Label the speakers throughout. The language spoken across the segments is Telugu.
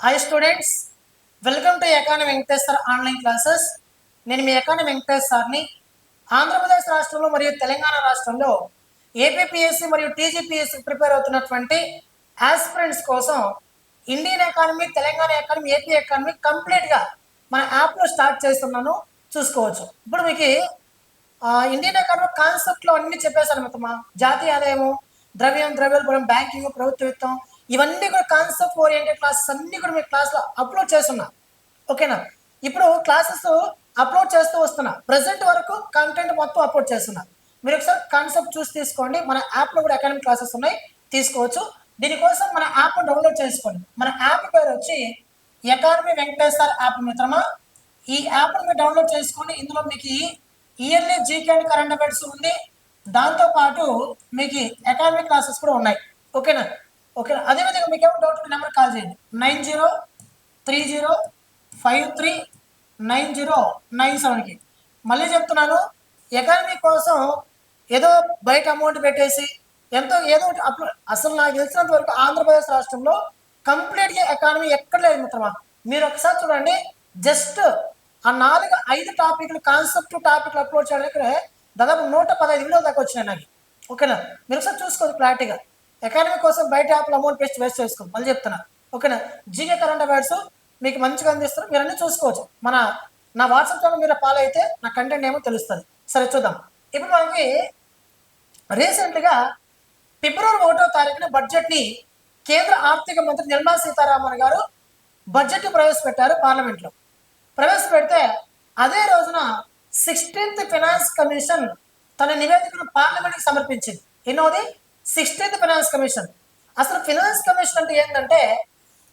Speaker 1: Hi students welcome to economy Venkatesh sir online classes నేను మీ ఎకానమీ వెంకటేష్ సార్ని ఆంధ్రప్రదేశ్ రాష్ట్రంలో మరియు తెలంగాణ రాష్ట్రంలో ఏపీపీఎస్సీ మరియు టీజీపీఎస్సీ ప్రిపేర్ అవుతున్నటువంటి ఆస్పిరెంట్స్ కోసం Indian economy Telangana economy AP economy కంప్లీట్గా మన యాప్లో స్టార్ట్ చేస్తున్నాను. చూసుకోవచ్చు. ఇప్పుడు మీకు ఇండియన్ ఎకానమీ కాన్సెప్ట్లో అన్ని చెప్పేశాను మొత్తమా జాతీయ ఆదాయము ద్రవ్యం ద్రవ్యోల్బణం బ్యాంకింగ్ ప్రభుత్వ విత్తం ఇవన్నీ కూడా కాన్సెప్ట్ ఓరియంటెడ్ క్లాసెస్ అన్ని కూడా మీ క్లాస్లో అప్లోడ్ చేస్తున్నా. ఓకేనా? ఇప్పుడు క్లాసెస్ అప్లోడ్ చేస్తూ వస్తున్నా. ప్రజెంట్ వరకు కంటెంట్ మొత్తం అప్లోడ్ చేస్తున్నా. మీరు ఒకసారి కాన్సెప్ట్ చూసి తీసుకోండి. మన యాప్లో కూడా అకాడమిక్ క్లాసెస్ ఉన్నాయి. తీసుకోవచ్చు. దీనికోసం మన యాప్ డౌన్లోడ్ చేసుకోండి. మన యాప్ పేరు వచ్చి ఎకానమీ వెంకటేశ్వర యాప్ మిత్రమా? ఈ యాప్ మీరు డౌన్లోడ్ చేసుకోండి ఇందులో మీకు yearly GK and current affairs ఉంది. దాంతో పాటు మీకు అకాడమిక్ క్లాసెస్ కూడా ఉన్నాయి. ఓకేనా? ఓకేనా? అదేవిధంగా మీకు ఏమైనా డౌట్ నెంబర్ కాల్ చేయండి. Nine zero three zero five three nine zero nine సెవెన్కి. మళ్ళీ చెప్తున్నాను ఎకానమీ కోసం ఏదో బయట అమౌంట్ పెట్టేసి ఎంతో ఏదో ఒకటి అప్లో అసలు నాకు తెలిసినంత వరకు ఆంధ్రప్రదేశ్ రాష్ట్రంలో కంప్లీట్గా ఎకానమీ ఎక్కడ లేదు మిత్రమా? మీరు ఒకసారి చూడండి జస్ట్ ఆ నాలుగు ఐదు టాపిక్లు కాన్సెప్ట్ టాపిక్లు అప్లోడ్ చేయడానికి దాదాపు నూట పదహైదు వీడియోలు దాకా వచ్చినాయి నాకు. ఓకేనా? మీరు ఒకసారి చూసుకోండి క్లారిటీగా. ఎకానమీ కోసం బయట యాప్లో అమౌంట్ పేస్ట్ వేస్ట్ చేసుకోండి మళ్ళీ చెప్తున్నా. ఓకేనా జీకే కరెంట్ అఫైర్స్ మీకు మంచిగా అందిస్తారు. మీరు అన్నీ చూసుకోవచ్చు. మన నా వాట్సాప్ ఛానల్ మీరు ఫాలో అయితే నా కంటెంట్ ఏమో తెలుస్తుంది. సరే చూద్దాం. ఇప్పుడు మనకి రీసెంట్గా ఫిబ్రవరి ఒకటో తారీఖున బడ్జెట్ని కేంద్ర ఆర్థిక మంత్రి నిర్మలా సీతారామన్ గారు బడ్జెట్ ప్రవేశపెట్టారు పార్లమెంట్లో ప్రవేశపెడితే అదే రోజున సిక్స్టీన్త్ ఫైనాన్స్ కమిషన్ తన నివేదికను పార్లమెంట్కి సమర్పించింది. ఎన్నోది? Sixteenth finance commission. అసలు ఫైనాన్స్ కమిషన్ అంటే ఏంటంటే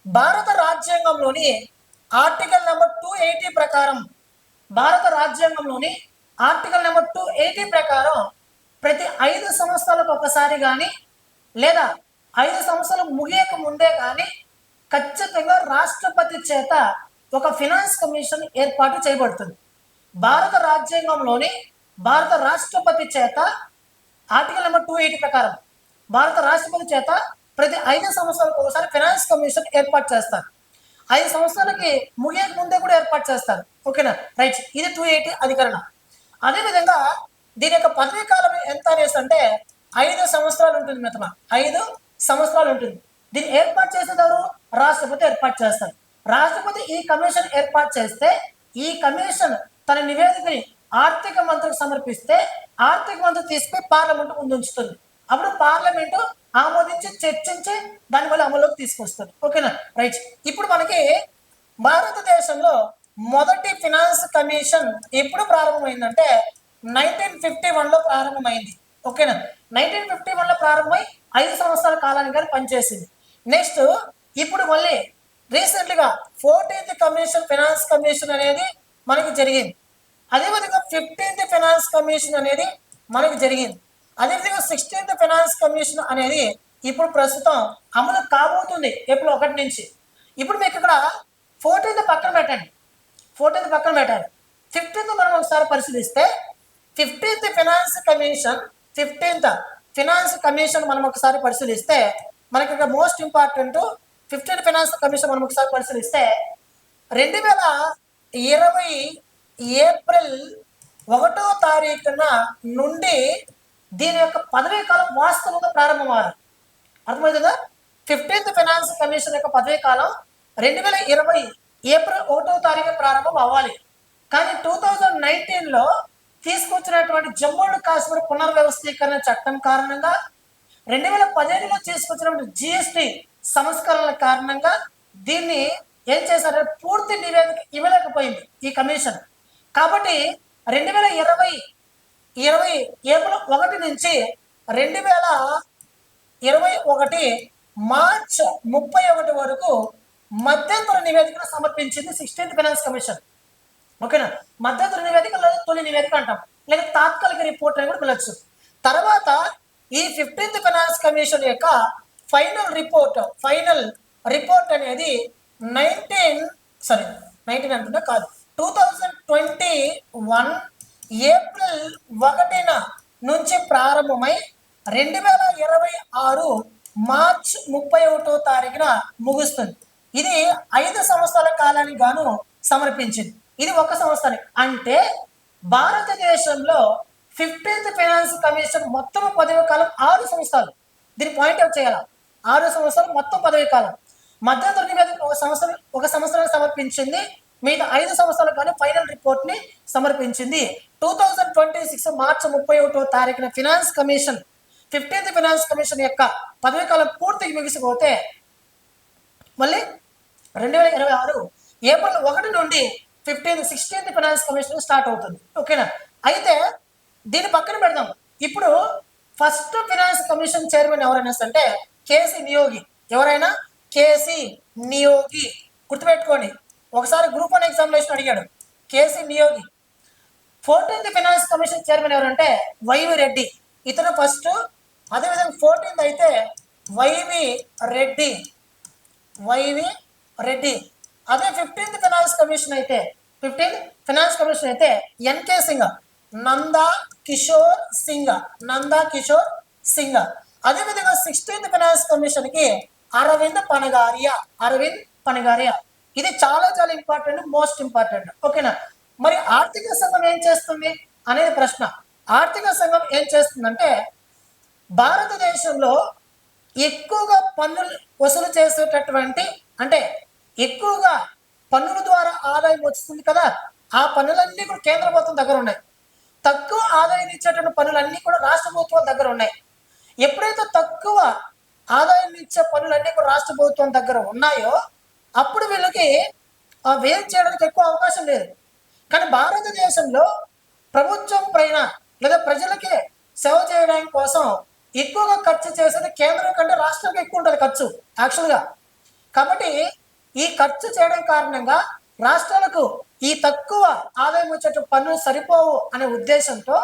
Speaker 1: భారత రాజ్యాంగంలోని ఆర్టికల్ నెంబర్ టూ ఎయిటీ ప్రకారం భారత రాజ్యాంగంలోని ఆర్టికల్ నెంబర్ టూ ఎయిటీ ప్రకారం ప్రతి ఐదు సంవత్సరాలకు ఒకసారి కానీ లేదా ఐదు సంవత్సరాలు ముగియక ముందే కానీ ఖచ్చితంగా రాష్ట్రపతి చేత ఒక ఫినాన్స్ కమిషన్ ఏర్పాటు చేయబడుతుంది. భారత రాజ్యాంగంలోని భారత రాష్ట్రపతి చేత ఆర్టికల్ నెంబర్ టూ ఎయిటీ ప్రకారం భారత రాష్ట్రపతి చేత ప్రతి ఐదు సంవత్సరాలకు ఒకసారి ఫైనాన్స్ కమిషన్ ఏర్పాటు చేస్తారు. ఐదు సంవత్సరాలకి ముగియక ముందే కూడా ఏర్పాటు చేస్తారు. ఓకేనా? రైట్. ఇది టూ ఎయిటీ అధికరణ. అదేవిధంగా దీని యొక్క పదవీ కాలం ఎంత అనేసి అంటే ఐదు సంవత్సరాలు ఉంటుంది మిత్రమా? ఐదు సంవత్సరాలు ఉంటుంది. దీన్ని ఏర్పాటు చేసేదారు రాష్ట్రపతి ఏర్పాటు చేస్తారు. రాష్ట్రపతి ఈ కమిషన్ ఏర్పాటు చేస్తే ఈ కమిషన్ తన నివేదికని ఆర్థిక మంత్రికి సమర్పిస్తే ఆర్థిక మంత్రి తీసుకుని పార్లమెంట్ ముందు ఉంచుతుంది అప్పుడు పార్లమెంటు ఆమోదించి చర్చించి దాని వల్ల అమల్లోకి తీసుకొస్తుంది. ఓకేనా? రైట్. ఇప్పుడు మనకి భారతదేశంలో మొదటి ఫినాన్స్ కమిషన్ ఎప్పుడు ప్రారంభమైందంటే నైన్టీన్ ఫిఫ్టీ వన్లో ప్రారంభమైంది. ఓకేనా? నైన్టీన్ ఫిఫ్టీ వన్లో ప్రారంభమై ఐదు సంవత్సరాల కాలానికి కానీ పనిచేసింది. నెక్స్ట్ ఇప్పుడు మళ్ళీ రీసెంట్గా ఫోర్టీన్త్ కమిషన్ ఫినాన్స్ కమిషన్ అనేది మనకి జరిగింది. అదేవిధంగా ఫిఫ్టీన్త్ ఫినాన్స్ కమిషన్ అనేది మనకి జరిగింది. అదేవిధంగా సిక్స్టీన్త్ ఫైనాన్స్ కమిషన్ అనేది ఇప్పుడు ప్రస్తుతం అమలు కాబోతుంది ఏప్రిల్ ఒకటి నుంచి. ఇప్పుడు మీకు ఇక్కడ ఫోర్టీన్త్ పక్కన పెట్టండి. ఫోర్టీన్త్ పక్కన పెట్టండి. ఫిఫ్టీన్త్ మనం ఒకసారి పరిశీలిస్తే fifteenth finance commission fifteenth finance commission మనం ఒకసారి పరిశీలిస్తే మనకి ఇక్కడ most important fifteenth finance commission మనం ఒకసారి పరిశీలిస్తే రెండు వేల ఇరవై ఏప్రిల్ ఒకటో తారీఖున నుండి దీని యొక్క పదవీ కాలం వాస్తవంగా ప్రారంభమయ్యారు అర్థమవుతుందా? ఫిఫ్టీన్త్ ఫైనాన్స్ కమిషన్ యొక్క పదవీ కాలం రెండు వేల ఇరవై ఏప్రిల్ ఒకటో తారీఖు ప్రారంభం అవ్వాలి. కానీ టూ థౌజండ్ నైన్టీన్లో తీసుకొచ్చినటువంటి జమ్మూ అండ్ కాశ్మీర్ పునర్వ్యవస్థీకరణ చట్టం కారణంగా రెండు వేల పదిహేనులో తీసుకొచ్చినటువంటి జిఎస్టి సంస్కరణల కారణంగా దీన్ని ఏం చేశారంటే పూర్తి నివేదిక ఇవ్వలేకపోయింది ఈ కమిషన్. కాబట్టి రెండు వేల ఇరవై ఇరవై ఏప్రిల్ ఒకటి నుంచి రెండు వేల ఇరవై ఒకటి మార్చ్ ముప్పై ఒకటి వరకు మధ్యంతర నివేదికను సమర్పించింది సిక్స్టీన్త్ ఫైనాన్స్ కమిషన్. ఓకేనా? మధ్యంతర నివేదిక లేదా తొలి నివేదిక అంటాం. లేదా తాత్కాలిక రిపోర్ట్ అని కూడా పిలవచ్చు. తర్వాత ఈ ఫిఫ్టీన్త్ ఫైనాన్స్ కమిషన్ యొక్క ఫైనల్ రిపోర్ట్ ఫైనల్ రిపోర్ట్ అనేది నైన్టీన్ సారీ నైన్టీన్ అంటున్నా కాదు. Two thousand twenty one April ఒకటిన నుంచి ప్రారంభమై రెండు వేల ఇరవై ఆరు మార్చ్ ముప్పై ఒకటో తారీఖున ముగుస్తుంది. ఇది ఐదు సంవత్సరాల కాలానికి గాను సమర్పించింది. ఇది ఒక సంవత్సరానికి అంటే భారతదేశంలో ఫిఫ్టీన్త్ ఫైనాన్స్ కమిషన్ మొత్తం పదవి కాలం ఆరు సంవత్సరాలు. దీన్ని పాయింట్ అవుట్ చేయాలి? ఆరు సంవత్సరాలు మొత్తం పదవి కాలం. మధ్య నివేదిక ఒక సంవత్సరం ఒక సంవత్సరం సమర్పించింది మిగతా ఐదు సంవత్సరాలకు కానీ ఫైనల్ రిపోర్ట్ని సమర్పించింది. టూ థౌజండ్ ట్వంటీ సిక్స్ మార్చి ముప్పై ఒకటో తారీఖున finance commission fifteenth finance commission యొక్క పదవి కాలం పూర్తిగా ముగిసిపోతే మళ్ళీ రెండు వేల ఇరవై ఆరు ఏప్రిల్ ఒకటి నుండి fifteenth sixteenth finance commission start అవుతుంది. ఓకేనా? అయితే దీని పక్కన పెడదాం. ఇప్పుడు ఫస్ట్ ఫినాన్స్ కమిషన్ చైర్మన్ ఎవరైనా అంటే కేసీ నియోగి. ఎవరైనా? కేసీ నియోగి. గుర్తుపెట్టుకోండి. ఒకసారి గ్రూప్ వన్ ఎగ్జామినేషన్ అడిగాడు. KC Niyogi fourteenth finance commission chairman ఎవరంటే వైవి రెడ్డి. ఇతను ఫస్ట్ అదేవిధంగా ఫోర్టీన్త్ అయితే వైవి రెడ్డి. వైవి రెడ్డి. అదే ఫిఫ్టీన్త్ ఫినాన్స్ కమిషన్ అయితే ఫిఫ్టీన్త్ ఫినాన్స్ కమిషన్ అయితే ఎన్కే సింగ్ నందా కిషోర్ సింగ్ నందా కిషోర్ సింగ్ అదేవిధంగా సిక్స్టీన్త్ ఫినాన్స్ కమిషన్కి అరవింద్ పనగారియా అరవింద్ పనగారియా. ఇది చాలా చాలా ఇంపార్టెంట్ మోస్ట్ ఇంపార్టెంట్ ఓకేనా మరి ఆర్థిక సంఘం ఏం చేస్తుంది? అనేది ప్రశ్న. ఆర్థిక సంఘం ఏం చేస్తుందంటే భారతదేశంలో ఎక్కువగా పన్నులు వసూలు చేసేటటువంటి అంటే ఎక్కువగా పన్నుల ద్వారా ఆదాయం వస్తుంది కదా ఆ పన్నులన్నీ కూడా కేంద్ర ప్రభుత్వం దగ్గర ఉన్నాయి. తక్కువ ఆదాయం ఇచ్చేటువంటి పన్నులన్నీ కూడా రాష్ట్ర ప్రభుత్వం దగ్గర ఉన్నాయి. ఎప్పుడైతే తక్కువ ఆదాయం ఇచ్చే పన్నులన్నీ కూడా రాష్ట్ర ప్రభుత్వం దగ్గర ఉన్నాయో అప్పుడు వీళ్ళకి ఆ వేరు చేయడానికి ఎక్కువ అవకాశం లేదు. కానీ భారతదేశంలో ప్రభుత్వం పైన లేదా ప్రజలకి సేవ చేయడానికి కోసం ఎక్కువగా ఖర్చు చేసేది కేంద్రం కంటే రాష్ట్రంకి ఎక్కువ ఉంటుంది ఖర్చు యాక్చువల్గా కాబట్టి ఈ ఖర్చు చేయడం కారణంగా రాష్ట్రాలకు ఈ తక్కువ ఆదాయం వచ్చేట పన్నులు సరిపోవు అనే ఉద్దేశంతో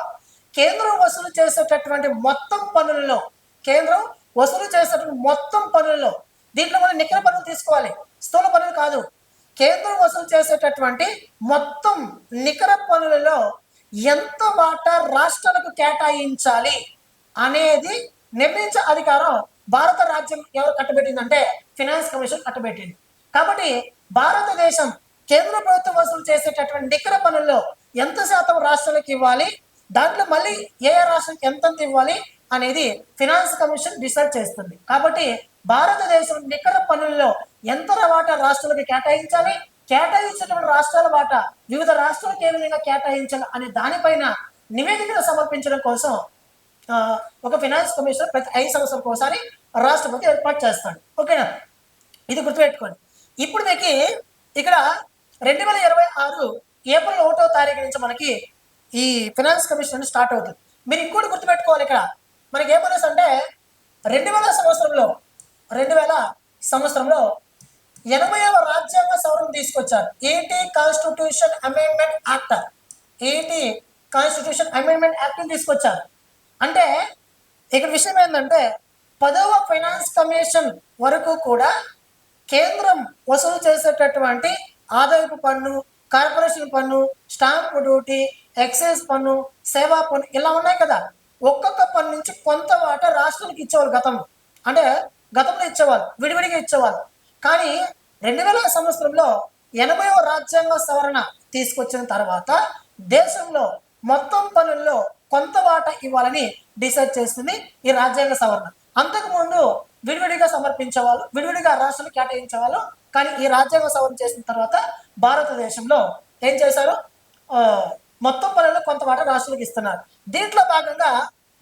Speaker 1: కేంద్రం వసూలు చేసేటటువంటి మొత్తం పనుల్లో కేంద్రం వసూలు చేసేటటువంటి మొత్తం పనుల్లో దీంట్లో మనం నికర పన్నులు తీసుకోవాలి. స్థూల పనులు కాదు. కేంద్రం వసూలు చేసేటటువంటి మొత్తం నికర పనులలో ఎంత వాటా రాష్ట్రాలకు కేటాయించాలి అనేది నిర్ణయించే అధికారం భారత రాజ్యం ఎవరు కట్టబెట్టిందంటే ఫినాన్స్ కమిషన్ కట్టబెట్టింది. కాబట్టి భారతదేశం కేంద్ర ప్రభుత్వం వసూలు చేసేటటువంటి నికర పనుల్లో ఎంత శాతం రాష్ట్రాలకు ఇవ్వాలి దాంట్లో మళ్ళీ ఏ రాష్ట్రం రాష్ట్రానికి ఎంతెంత ఇవ్వాలి అనేది ఫినాన్స్ కమిషన్ డిసైడ్ చేస్తుంది. కాబట్టి భారతదేశం నికర పనుల్లో ఎంత వాటా రాష్ట్రాలకు కేటాయించాలి. కేటాయించినటువంటి రాష్ట్రాల వాటా వివిధ రాష్ట్రాలకు ఏ విధంగా కేటాయించాలి అనే దానిపైన నివేదికను సమర్పించడం కోసం ఒక ఫినాన్స్ కమిషనర్ ప్రతి ఐదు సంవత్సరాలకు ఒకసారి రాష్ట్రపతి ఏర్పాటు చేస్తాడు. ఓకేనా? ఇది గుర్తుపెట్టుకోండి. ఇప్పుడు మీకు ఇక్కడ రెండు వేల ఇరవై ఆరు ఏప్రిల్ ఒకటో తారీఖు నుంచి మనకి ఈ ఫినాన్స్ కమిషన్ స్టార్ట్ అవుతుంది. మీరు ఇంకోటి గుర్తుపెట్టుకోవాలి ఇక్కడ. మనకి ఏమనేసి అంటే రెండు వేల సంవత్సరంలో రెండు వేల సంవత్సరంలో ఎనభైవ రాజ్యాంగ సవరణ తీసుకొచ్చారు. ఏంటి కాన్స్టిట్యూషన్ అమెండ్మెంట్ యాక్ట్. ఏంటి కాన్స్టిట్యూషన్ అమెండ్మెంట్ యాక్ట్ని తీసుకొచ్చారు. అంటే ఇక్కడ విషయం ఏంటంటే పదవ ఫైనాన్స్ కమిషన్ వరకు కూడా కేంద్రం వసూలు చేసేటటువంటి ఆదాయపు పన్ను కార్పొరేషన్ పన్ను స్టాంప్ డ్యూటీ ఎక్సైజ్ పన్ను సేవా పన్ను ఇలా ఉన్నాయి కదా. ఒక్కొక్క పన్ను నుంచి కొంత వాటా రాష్ట్రానికి ఇచ్చేవారు గతం. అంటే గతంలో ఇచ్చేవాళ్ళు విడివిడిగా ఇచ్చేవాళ్ళు. కానీ రెండు వేల సంవత్సరంలో ఎనభైవ రాజ్యాంగ సవరణ తీసుకొచ్చిన తర్వాత దేశంలో మొత్తం పనుల్లో కొంత వాటా ఇవ్వాలని డిసైడ్ చేస్తుంది ఈ రాజ్యాంగ సవరణ. అంతకుముందు విడివిడిగా సమర్పించేవాళ్ళు విడివిడిగా రాష్ట్రాలు కేటాయించేవాళ్ళు. కానీ ఈ రాజ్యాంగ సవరణ చేసిన తర్వాత భారతదేశంలో ఏం చేశారు? మొత్తం పనుల్లో కొంత వాటా రాష్ట్రాలకు ఇస్తున్నారు. దీంట్లో భాగంగా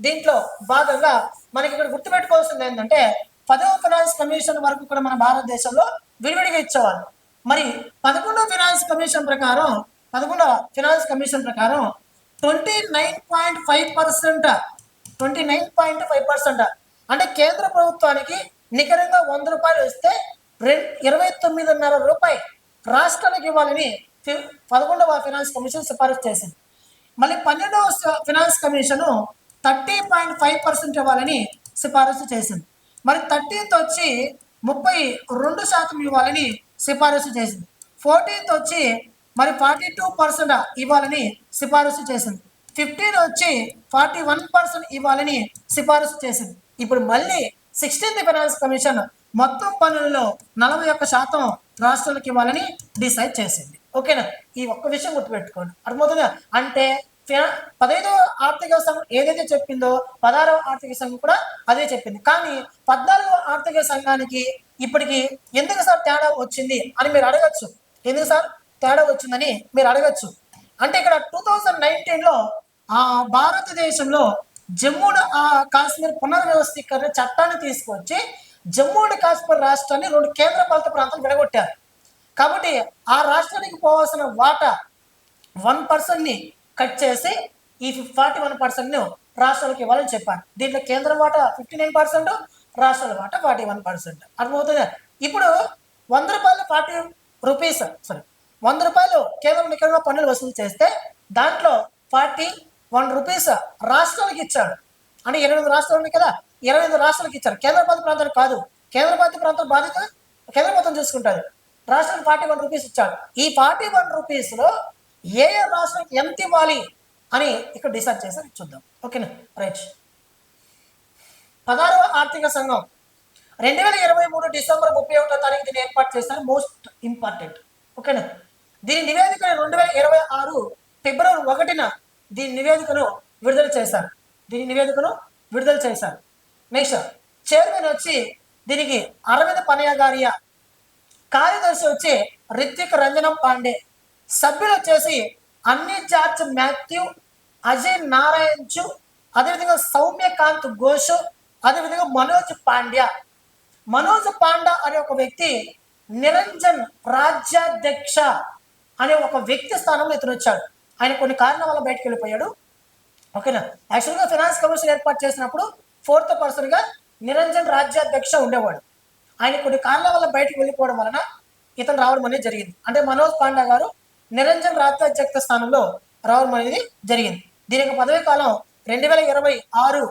Speaker 1: దీంట్లో భాగంగా మనకి ఇక్కడ గుర్తుపెట్టుకోవాల్సింది ఏంటంటే పదవ ఫినాన్స్ కమిషన్ వరకు కూడా మన భారతదేశంలో విడివిడిగా ఇచ్చేవాళ్ళు. మరి పదకొండవ ఫినాన్స్ కమిషన్ ప్రకారం పదకొండవ ఫినాన్స్ కమిషన్ ప్రకారం twenty nine point five percent twenty nine point five percent అంటే కేంద్ర ప్రభుత్వానికి నికరంగా వంద రూపాయలు ఇస్తే రెండు ఇరవై తొమ్మిదిన్నర రూపాయి రాష్ట్రాలకు ఇవ్వాలని పదకొండవ ఫినాన్స్ కమిషన్ సిఫారసు చేసింది. మళ్ళీ పన్నెండవ finance commission thirty point five percent ఇవ్వాలని సిఫారసు చేసింది. మరి థర్టీన్త్ వచ్చి ముప్పై రెండు శాతం ఇవ్వాలని సిఫారసు చేసింది. ఫోర్టీన్త్ వచ్చి మరి ఫార్టీ టూ పర్సెంట్ ఇవ్వాలని సిఫారసు చేసింది. ఫిఫ్టీన్ వచ్చి ఫార్టీ వన్ పర్సెంట్ ఇవ్వాలని సిఫారసు చేసింది. ఇప్పుడు మళ్ళీ సిక్స్టీన్త్ ఫైనాన్స్ కమిషన్ మొత్తం పనులలో నలభై ఒక్క శాతం రాష్ట్రాలకు ఇవ్వాలని డిసైడ్ చేసింది. ఓకేనా? ఈ ఒక్క విషయం గుర్తుపెట్టుకోండి. అర్థమవుతుందా? అంటే పదహైదో పదహైదవ ఆర్థిక సంఘం ఏదైతే చెప్పిందో పదహారవ ఆర్థిక సంఘం కూడా అదే చెప్పింది. కానీ పద్నాలుగవ ఆర్థిక సంఘానికి ఇప్పటికి ఎందుకు సార్ తేడా వచ్చింది అని మీరు అడగచ్చు. ఎందుకు సార్ తేడా వచ్చిందని మీరు అడగచ్చు. అంటే ఇక్కడ టూ థౌజండ్ నైన్టీన్లో ఆ భారతదేశంలో జమ్మూ ఆ, కాశ్మీర్ పునర్వ్యవస్థీకరణ చట్టాన్ని తీసుకొచ్చి జమ్మూ అండ్ కాశ్మీర్ రాష్ట్రాన్ని రెండు కేంద్ర పాలిత ప్రాంతాలు విడగొట్టారు. కాబట్టి ఆ రాష్ట్రానికి పోవాల్సిన వాటా వన్ పర్సెంట్ని కట్ చేసి ఈ ఫార్టీ వన్ పర్సెంట్ను రాష్ట్రాలకు ఇవ్వాలని చెప్పాను దీంట్లో కేంద్ర వాటా ఫిఫ్టీ నైన్ పర్సెంట్ రాష్ట్రాల వాటా ఫార్టీ వన్ పర్సెంట్. అర్థమవుతుంది? ఇప్పుడు వంద రూపాయలు ఫార్టీ రూపీస్ సారీ వంద రూపాయలు కేంద్రం నికరంగా పన్నులు వసూలు చేస్తే దాంట్లో ఫార్టీ వన్ రూపీస్ రాష్ట్రాలకు ఇచ్చాడు. అంటే ఇరవై ఐదు రాష్ట్రాలు ఉన్నాయి కదా ఇరవై ఐదు రాష్ట్రాలకు ఇచ్చారు. కేంద్రపాలిత ప్రాంతాలు కాదు కేంద్రపాలిత ప్రాంతం బాధ్యత కేంద్ర ప్రభుత్వం చూసుకుంటుంది రాష్ట్రానికి ఫార్టీ వన్ రూపీస్ ఇచ్చాడు. ఈ ఫార్టీ వన్ రూపీస్లో ఏ ఏ రాష్ట్రానికి ఎంత ఇవ్వాలి అని ఇక్కడ డిసైడ్ చేశారు. చూద్దాం. ఓకేనా? రైట్. పదహారవ ఆర్థిక సంఘం. రెండు వేల ఇరవై మూడు డిసెంబర్ ముప్పై ఒకటో తారీఖు దీన్ని ఏర్పాటు చేశారు. Most important. ఓకేనా? దీని నివేదికను రెండు వేల ఇరవై ఆరు ఫిబ్రవరి ఒకటిన దీని నివేదికను విడుదల చేశారు. దీని నివేదికను విడుదల చేశారు. నెక్స్ట్ చైర్మన్ వచ్చి దీనికి అరవింద్ పనయగారియా కార్యదర్శి వచ్చి రిత్విక్ రంజనం పాండే. సభ్యులు వచ్చేసి అన్ని జార్జ్ మాథ్యూ అజయ్ నారాయణ్ చు అదేవిధంగా సౌమ్యకాంత్ ఘోష్ అదేవిధంగా మనోజ్ పాండ్య. మనోజ్ పాండా అనే ఒక వ్యక్తి నిరంజన్ రాజ్యాధ్యక్ష అనే ఒక వ్యక్తి స్థానంలో ఇతను వచ్చాడు. ఆయన కొన్ని కారణాల వల్ల బయటకు వెళ్ళిపోయాడు. ఓకేనా? యాక్చువల్గా ఫినాన్స్ కమిషన్ ఏర్పాటు చేసినప్పుడు ఫోర్త్ పర్సన్గా నిరంజన్ రాజ్యాధ్యక్ష ఉండేవాడు. ఆయన కొన్ని కారణాల వల్ల బయటకు వెళ్ళిపోవడం వలన ఇతను రావడం అనేది జరిగింది. అంటే మనోజ్ పాండా గారు నిరంజన్ రాజ్యాధ్యక్ష స్థానంలో రావడం అనేది జరిగింది. దీనికి పదవీ కాలం రెండు వేల ఇరవై ఆరు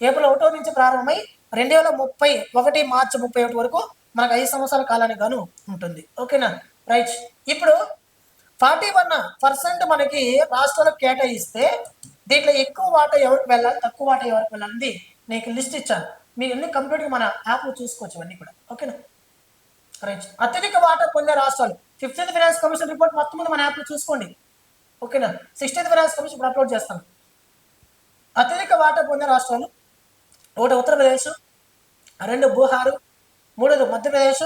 Speaker 1: ఏప్రిల్ ఒకటో నుంచి ప్రారంభమై రెండు వేల ముప్పై ఒకటి మార్చి ముప్పై ఒకటి వరకు మనకు ఐదు సంవత్సరాల కాలానికి గాను ఉంటుంది. ఓకేనా? రైట్. ఇప్పుడు ఫార్టీ వన్ పర్సెంట్ మనకి రాష్ట్రాలకు కేటాయిస్తే దీంట్లో ఎక్కువ వాటా ఎవరికి వెళ్ళాలి తక్కువ వాటా ఎవరికి వెళ్ళాలి నీకు లిస్ట్ ఇచ్చాను. మీరు ఎన్ని కంప్లీట్గా మన యాప్లో చూసుకోవచ్చు ఇవన్నీ కూడా. ఓకేనా? రైట్. అత్యధిక వాటా పొందే రాష్ట్రాలు ఫిఫ్టీన్త్ ఫైనాన్స్ కమిషన్ రిపోర్ట్ మొత్తం మీద మన యాప్లో చూసుకోండి. ఓకేనా? సిక్స్టీన్త్ ఫైనాన్స్ కమిషన్ ఇప్పుడు అప్లోడ్ చేస్తాను అత్యధిక వాటా పొందిన రాష్ట్రాలు ఒకటి ఉత్తరప్రదేశ్ రెండు బీహారు మూడోది మధ్యప్రదేశ్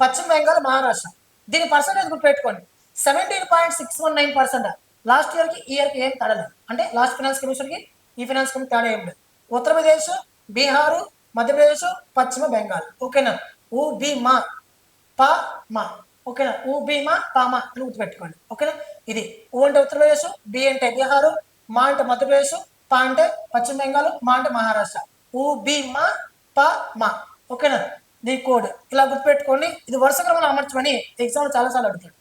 Speaker 1: పశ్చిమ బెంగాల్ మహారాష్ట్ర. దీని పర్సంటేజ్ గుర్తుపెట్టుకోండి seventeen point six one nine percent last ఇయర్కి ఈ ఇయర్కి ఏం తడలేదు అంటే లాస్ట్ ఫైనాన్స్ కమిషన్కి ఈ ఫైనాన్స్ కమిషన్ తేడా ఏం లేదు. ఉత్తరప్రదేశ్ బీహారు మధ్యప్రదేశ్ పశ్చిమ బెంగాల్. ఓకేనా? ఊ బి మా. పా మా. ఓకేనా? ఊ భీమా మా అని గుర్తుపెట్టుకోండి. ఓకేనా? ఇది ఊ అంటే ఉత్తరప్రదేశ్ బి అంటే బీహారు మా అంటే మధ్యప్రదేశ్ పా అంటే పశ్చిమ బెంగాల్ మా అంటే మహారాష్ట్ర. ఊ భీమా మా పా మా. ఓకేనా? దీని కోడ్. ఇలా గుర్తుపెట్టుకోండి. ఇది వరుస క్రమంలో అమర్చమని ఎగ్జామ్ చాలాసార్లు అడుగుతాడు.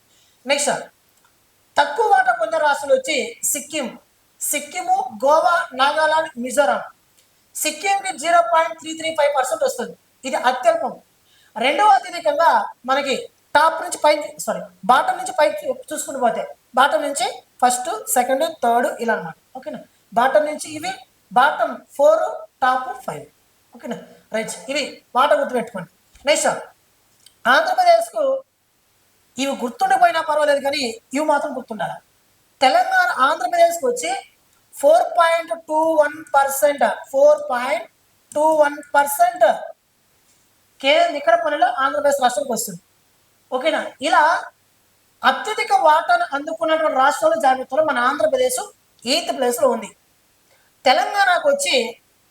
Speaker 1: నెక్స్ట్ తక్కువ వాటా పొందే రాష్ట్రాలు వచ్చి Sikkim. Sikkim Goa Nagaland Mizoram. సిక్కింకి zero point three three five percent వస్తుంది. ఇది అత్యల్పం. రెండవ అత్యధికంగా మనకి టాప్ నుంచి పైకి సారీ బాటం నుంచి పైకి చూసుకుంటూ పోతే బాటం నుంచి ఫస్ట్ సెకండ్ థర్డ్ ఇలా అనమాట ఓకేనా? బాటం నుంచి ఇవి బాటం ఫోర్ టాప్ ఫైవ్. ఓకేనా? రైట్. ఇవి బాటం గుర్తుపెట్టుకోండి. నెక్స్ట్ ఆంధ్రప్రదేశ్కు ఇవి గుర్తుండిపోయినా పర్వాలేదు కానీ ఇవి మాత్రం గుర్తుండాలి. తెలంగాణ ఆంధ్రప్రదేశ్కి వచ్చి four point two one percent four point two one percent కేంద్ర నికర పనులు ఆంధ్రప్రదేశ్ రాష్ట్రానికి వస్తుంది. ఓకేనా? ఇలా అత్యధిక వాటాను అందుకున్నటువంటి రాష్ట్రాల జాబితాలో మన ఆంధ్రప్రదేశ్ ఎయిత్ ప్లేస్లో ఉంది. తెలంగాణకు వచ్చి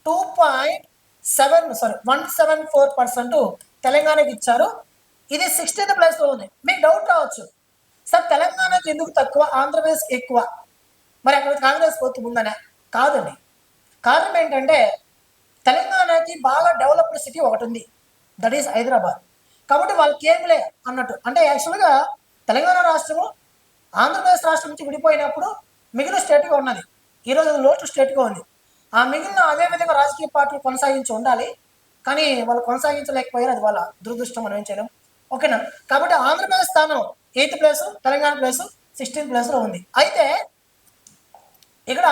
Speaker 1: two point seven sorry one seven four percent తెలంగాణకి ఇచ్చారు. ఇది సిక్స్టీన్త్ ప్లేస్లో ఉంది. మీకు డౌట్ రావచ్చు. సార్ తెలంగాణకు ఎందుకు తక్కువ ఆంధ్రప్రదేశ్ ఎక్కువ? మరి అక్కడ కాంగ్రెస్ పోతు ఉందనే? కాదండి. కారణం ఏంటంటే తెలంగాణకి బాగా డెవలప్డ్ సిటీ ఒకటి ఉంది దట్ ఈస్ హైదరాబాద్. కాబట్టి వాళ్ళకి ఏమిలే అన్నట్టు. అంటే యాక్చువల్గా తెలంగాణ రాష్ట్రము ఆంధ్రప్రదేశ్ రాష్ట్రం నుంచి విడిపోయినప్పుడు మిగిలిన స్టేట్గా ఉన్నది. ఈరోజు లోటు స్టేట్గా ఉంది. ఆ మిగిలిన అదే విధంగా రాజకీయ పార్టీలు కొనసాగించి ఉండాలి. కానీ వాళ్ళు కొనసాగించలేకపోయారు. అది వాళ్ళ దురదృష్టం మనం ఏం చేయలేం. ఓకేనా? కాబట్టి ఆంధ్రప్రదేశ్ స్థానం eighth place Telangana place sixteenth ప్లేస్లో ఉంది. అయితే ఇక్కడ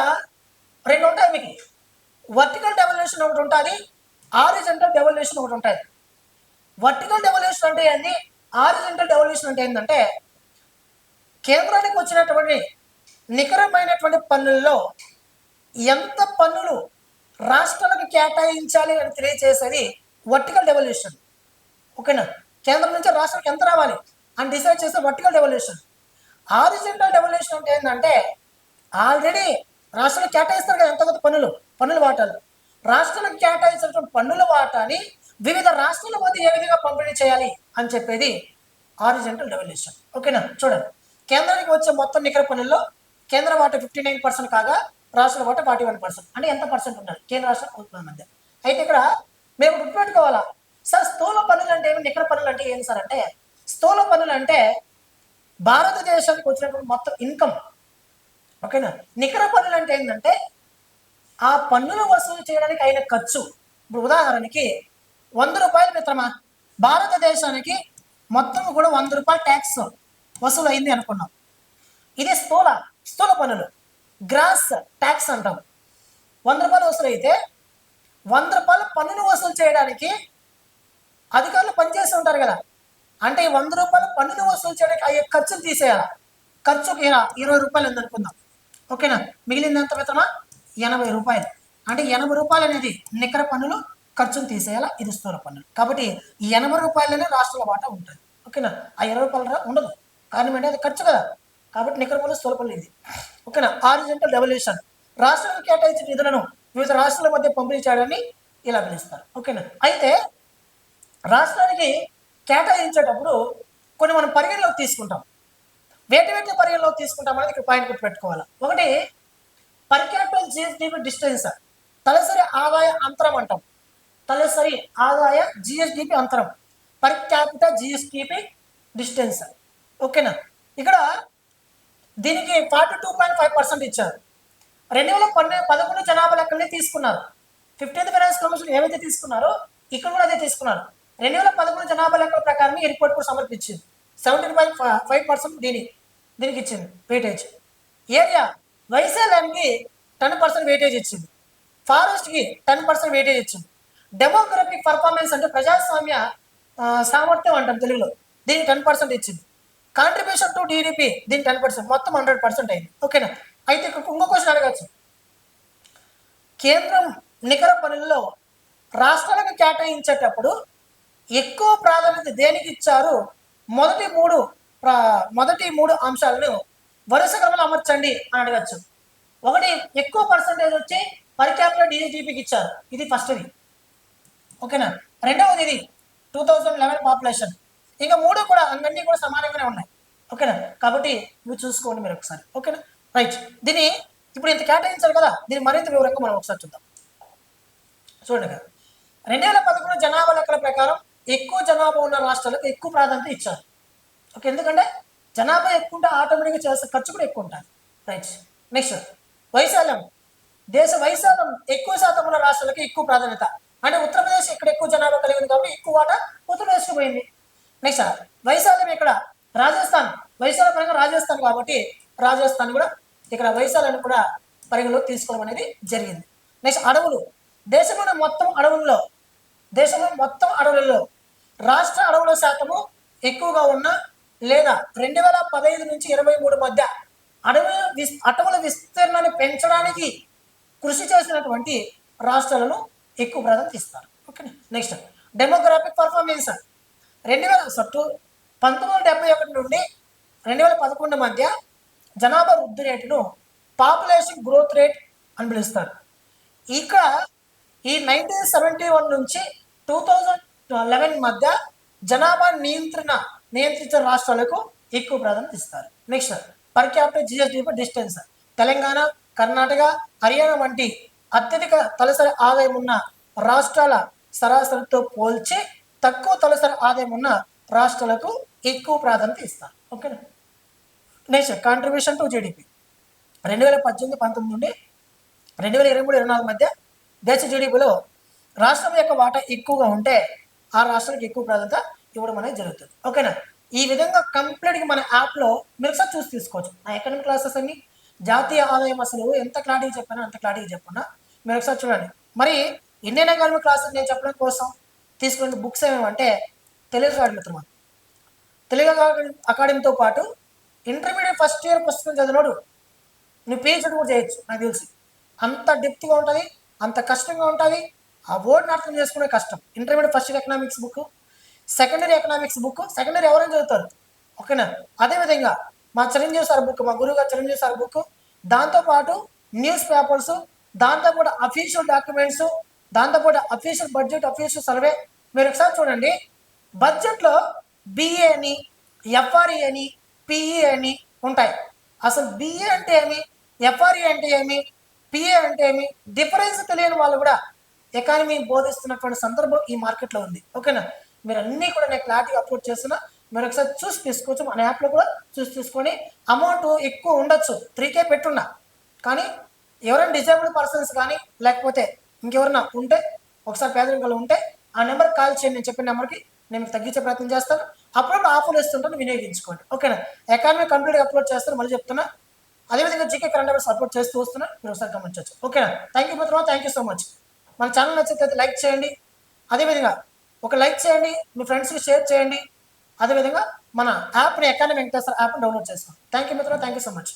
Speaker 1: రెండు ఉంటాయి మీకు. వర్టికల్ డెవల్యూషన్ ఒకటి ఉంటుంది. ఆరిజెంటల్ డెవల్యూషన్ ఒకటి ఉంటుంది. వర్టికల్ డెవల్యూషన్ అంటే ఏంది? ఆరిజెంటల్ డెవల్యూషన్ అంటే ఏంటంటే కేంద్రానికి వచ్చినటువంటి నికరమైనటువంటి పన్నుల్లో ఎంత పన్నులు రాష్ట్రాలకు కేటాయించాలి అని తెలియజేసేది వర్టికల్ డెవల్యూషన్ ఓకేనా? కేంద్రం నుంచి రాష్ట్రానికి ఎంత రావాలి? అని డిసైడ్ చేసే వర్టికల్ డెవల్యూషన్ ఆరిజెంటల్ డెవల్యూషన్ అంటే ఏంటంటే ఆల్రెడీ రాష్ట్రాలకు కేటాయిస్తారు కదా ఎంత కొంత పన్నులు పన్నుల వాటాలు. రాష్ట్రాలకు కేటాయించినటువంటి పన్నుల వాటాని వివిధ రాష్ట్రాల మధ్య ఏ విధంగా పంపిణీ చేయాలి అని చెప్పేది ఆరిజెంటల్ డెవల్యూషన్ ఓకేనా చూడండి. కేంద్రానికి వచ్చే మొత్తం నికర పన్నుల్లో కేంద్ర వాటా ఫిఫ్టీ నైన్ పర్సెంట్ కాగా రాష్ట్ర వాటా ఫార్టీ వన్ పర్సెంట్ అంటే ఎంత పర్సెంట్ ఉండాలి? కేంద్ర రాష్ట్ర మధ్య. అయితే ఇక్కడ మేము గుర్తుపెట్టుకోవాలా సార్ స్థూల పనులు అంటే ఏమి? నికర పనులు అంటే ఏం సార్? అంటే స్థూల పన్నులు అంటే భారతదేశానికి వచ్చినటువంటి మొత్తం ఇన్కమ్ ఓకేనా నికర పన్నులు అంటే ఏంటంటే ఆ పన్నులు వసూలు చేయడానికి అయిన ఖర్చు. ఇప్పుడు ఉదాహరణకి వంద రూపాయలు మిత్రమా? భారతదేశానికి మొత్తం కూడా వంద రూపాయలు ట్యాక్స్ వసూలు అయింది అనుకున్నాం. ఇది స్థూల స్థూల పన్నులు గ్రాస్ ట్యాక్స్ అంటాం. వంద రూపాయలు వసూలు అయితే వంద రూపాయల పన్నును వసూలు చేయడానికి అధికారులు పనిచేసి ఉంటారు కదా. అంటే ఈ వంద రూపాయల పన్నును వసూలు చేయడానికి అయ్యే ఖర్చులు తీసేయాలి? ఖర్చుకి ఇరవై రూపాయలు ఉంది అనుకుందాం. ఓకేనా? మిగిలింది ఎంత మిత్రమా? ఎనభై రూపాయలు. అంటే ఎనభై రూపాయలు అనేది నికర పన్నులు ఖర్చును తీసేయాలా? ఇది స్థూల పన్నులు. కాబట్టి ఈ ఎనభై రూపాయలనే రాష్ట్రాల వాటా ఉంటుంది. ఓకేనా? ఆ ఇరవై రూపాయలు ఉండదు. కారణం ఏంటంటే అది ఖర్చు కదా. కాబట్టి నికర పన్ను స్థూల పన్ను ఇది. ఓకేనా? ఆరిజెంటల్ రెవల్యూషన్ రాష్ట్రాలకు కేటాయించిన నిధులను వివిధ రాష్ట్రాల మధ్య పంపిణీ చేయడాన్ని ఇలా పిలుస్తారు. ఓకేనా? అయితే రాష్ట్రానికి కేటాయించేటప్పుడు కొన్ని మనం పరిగణలోకి తీసుకుంటాం. వేటి వేటి పరిగణలోకి తీసుకుంటాం అనేది ఇక్కడ పాయింట్ గుర్తు పెట్టుకోవాలి? ఒకటి పర్ క్యాపిటల్ జిఎస్డిపి డిస్టెన్స్? తలసరి ఆదాయ అంతరం అంటాం. తలసరి ఆదాయ జిఎస్డిపి అంతరం. పర్ క్యాపిట జిఎస్డిపి డిస్టెన్స్ ఓకేనా? ఇక్కడ దీనికి forty two point five percent ఇచ్చారు. రెండు వేల పన్నెండు పదకొండు జనాభా లెక్కలనే తీసుకున్నారు. ఫిఫ్టీన్త్ ఫైనాన్స్ కమిషన్ ఏవైతే తీసుకున్నారో ఇక్కడ కూడా అదే తీసుకున్నారు. రెండు వేల పదకొండు జనాభా లెక్కల ప్రకారం ఈ రిపోర్ట్ కూడా సమర్పించింది. సెవెంటీన్ పాయింట్ ఫైవ్ పర్సెంట్ దీని దీనికి ఇచ్చింది వెయిటేజ్ ఏరియా వైశాల్యానికి టెన్ పర్సెంట్ వెయిటేజ్ ఇచ్చింది. ఫారెస్ట్కి టెన్ పర్సెంట్ వెయిటేజ్ ఇచ్చింది. డెమోగ్రఫిక్ పర్ఫార్మెన్స్ అంటే ప్రజాస్వామ్య సామర్థ్యం అంటాం తెలుగులో. దీనికి టెన్ పర్సెంట్ ఇచ్చింది. కాంట్రిబ్యూషన్ టు టీడీపీ దీనికి టెన్ పర్సెంట్ మొత్తం హండ్రెడ్ పర్సెంట్ అయింది. ఓకేనా అయితే ఇక్కడ ఇంకో క్వశ్చన్ అడగచ్చు. కేంద్రం నికర పనుల్లో రాష్ట్రాలకు కేటాయించేటప్పుడు ఎక్కువ ప్రాధాన్యత దేనికి ఇచ్చారు? మొదటి మూడు మొదటి మూడు అంశాలను వరుస క్రమంలో అమర్చండి అని అడగచ్చు. ఒకటి ఎక్కువ పర్సంటేజ్ వచ్చి పర్ క్యాపిటల్ డిజిటిపికి ఇచ్చారు. ఇది ఫస్ట్ది ఓకేనా? రెండవది ఇది టూ థౌజండ్ లెవెన్ పాపులేషన్ ఇంకా మూడు కూడా అన్నీ కూడా సమానంగానే ఉన్నాయి. ఓకేనా? కాబట్టి ఇవి చూసుకోండి మీరు ఒకసారి. ఓకేనా? రైట్ దీన్ని ఇప్పుడు ఇంత కేటాయించాలి కదా దీన్ని మరింత వివరంగా మనం ఒకసారి చూద్దాం. చూడండి కదా రెండు వేల పదకొండు జనాభా లెక్కల ప్రకారం ఎక్కువ జనాభా ఉన్న రాష్ట్రాలకు ఎక్కువ ప్రాధాన్యత ఇచ్చారు. ఓకే ఎందుకంటే జనాభా ఎక్కువ ఉంటే ఆటోమేటిక్గా చేసే ఖర్చు కూడా ఎక్కువ ఉంటుంది. రైట్ నెక్స్ట్ వైశాల్యం. దేశ వైశాల్యం ఎక్కువ శాతం ఉన్న రాష్ట్రాలకు ఎక్కువ ప్రాధాన్యత. అంటే ఉత్తరప్రదేశ్ ఇక్కడ ఎక్కువ జనాభా కలిగి ఉంది కాబట్టి ఎక్కువ వాటా ఉత్తరప్రదేశ్కి పోయింది. నెక్స్ట్ వైశాల్యం ఇక్కడ రాజస్థాన్. వైశాల పరంగా రాజస్థాన్ కాబట్టి రాజస్థాన్ కూడా ఇక్కడ వైశాల్యాన్ని కూడా పరిగణలోకి తీసుకోవడం అనేది జరిగింది. నెక్స్ట్ అడవులు. దేశంలోని మొత్తం అడవుల్లో దేశంలో మొత్తం అడవులలో రాష్ట్ర అడవుల శాతము ఎక్కువగా ఉన్న లేదా రెండు వేల పదహైదు నుంచి ఇరవై మూడు మధ్య అడవి విస్ అటవుల విస్తీర్ణాన్ని పెంచడానికి కృషి చేసినటువంటి రాష్ట్రాలను ఎక్కువ ప్రాధాన్యత ఇస్తారు. ఓకే నెక్స్ట్ డెమోగ్రాఫిక్ పర్ఫార్మెన్స్ రెండు వేల సట్టు పంతొమ్మిది వందల డెబ్బై ఒకటి నుండి రెండు వేల పదకొండు మధ్య జనాభా వృద్ధి రేటును పాపులేషన్ గ్రోత్ రేట్ అని పిలుస్తారు. ఇక్కడ ఈ నైన్టీన్ సెవెంటీ వన్ నుంచి టూ థౌజండ్ లెవెన్ మధ్య జనాభా నియంత్రణ నియంత్రించిన రాష్ట్రాలకు ఎక్కువ ప్రాధాన్యత ఇస్తారు. Next per capital GSD distance Telangana Karnataka Haryana వంటి అత్యధిక తలసరి ఆదాయం ఉన్న రాష్ట్రాల సరాసరితో పోల్చి తక్కువ తలసరి ఆదాయం ఉన్న రాష్ట్రాలకు ఎక్కువ ప్రాధాన్యత ఇస్తారు. ఓకేనా? నెక్స్ట్ కాంట్రిబ్యూషన్ టు జీడిపి రెండు వేల పద్దెనిమిది పంతొమ్మిది నుండి రెండు వేల ఇరవై మూడు ఇరవై నాలుగు మధ్య దేశ జీడిపిలో రాష్ట్రం యొక్క వాటా ఎక్కువగా ఉంటే ఆ రాష్ట్రానికి ఎక్కువ ప్రాధాన్యత ఇవ్వడం అనేది జరుగుతుంది. ఓకేనా? ఈ విధంగా కంప్లీట్గా మన యాప్లో మీరు ఒకసారి చూసి తీసుకోవచ్చు. నా ఎకనామిక్ క్లాసెస్ అన్ని జాతీయ ఆదాయం అసలు ఎంత క్లారిటీగా చెప్పానో అంత క్లారిటీగా చెప్పినా మీరు ఒకసారి చూడండి. మరి ఇండియన్ అకాడమీ క్లాసెస్ నేను చెప్పడం కోసం తీసుకున్న బుక్స్ ఏమేమంటే తెలుగు అకాడమీ మిత్రమా. తెలుగు అకాడమీతో పాటు ఇంటర్మీడియట్ ఫస్ట్ ఇయర్ పుస్తకం చదివినోడు. నువ్వు పిహెచ్డి కూడా చేయొచ్చు నాకు తెలిసి. అంత డెప్త్గా ఉంటుంది అంత కష్టంగా ఉంటుంది. ఆ బోర్డుని అర్థం చేసుకునే కష్టం. Intermediate first year economics book secondary economics book secondary ఎవరైనా చదువుతారు. ఓకేనా? అదేవిధంగా మా చిరంజీవి సార్ బుక్ మా గురువు గారు చిరంజీవి సార్ బుక్ దాంతోపాటు న్యూస్ పేపర్స్ దాంతో కూడా అఫీషియల్ డాక్యుమెంట్స్ దాంతో కూడా అఫీషియల్ బడ్జెట్ అఫీషియల్ సర్వే మీరు ఒకసారి చూడండి. బడ్జెట్లో బిఏ అని ఎఫ్ఆర్ఈ అని పిఈ అని ఉంటాయి. అసలు బిఏ అంటే ఏమి? ఎఫ్ఆర్ఈ అంటే ఏమి? పిఏ అంటే ఏమి? డిఫరెన్స్ తెలియని వాళ్ళు కూడా ఎకానమీ బోధిస్తున్నటువంటి సందర్భం ఈ మార్కెట్లో ఉంది. ఓకేనా మీరు అన్నీ కూడా నేను క్లారిటీ అప్లోడ్ చేస్తున్నా. మీరు ఒకసారి చూసి తీసుకోవచ్చు. మన యాప్లో కూడా చూసి తీసుకొని అమౌంట్ ఎక్కువ ఉండొచ్చు. త్రీ కే పెట్టున్నా. కానీ ఎవరైనా డిజేబుల్ పర్సన్స్ కానీ లేకపోతే ఇంకెవరైనా ఉంటే ఒకసారి పేదరికంలో ఉంటే ఆ నెంబర్ కాల్ చేయండి. నేను చెప్పిన నెంబర్కి నేను తగ్గించే ప్రయత్నం చేస్తాను. అప్పుడప్పుడు ఆఫర్లు ఇస్తుంటాను వినియోగించుకోండి. ఓకేనా? ఎకానమీ కంప్లీట్గా అప్లోడ్ చేస్తాను మళ్ళీ చెప్తున్నా. అదేవిధంగా జీకే కరెంట్ అఫేర్స్ అప్లోడ్ చేస్తూ వస్తున్నా మీరు ఒకసారి గమనించవచ్చు. ఓకేనా? థ్యాంక్ యూ మిత్రమా. థ్యాంక్ యూ సో మచ్ మన ఛానల్ నచ్చితే లైక్ చేయండి. అదేవిధంగా ఒక లైక్ చేయండి మీ ఫ్రెండ్స్కి షేర్ చేయండి. అదేవిధంగా మన యాప్ని ఎకానమీ వెంకటేశ్వర యాప్ని డౌన్లోడ్ చేసుకోండి. థ్యాంక్ యూ మిత్రమా. Thank you so much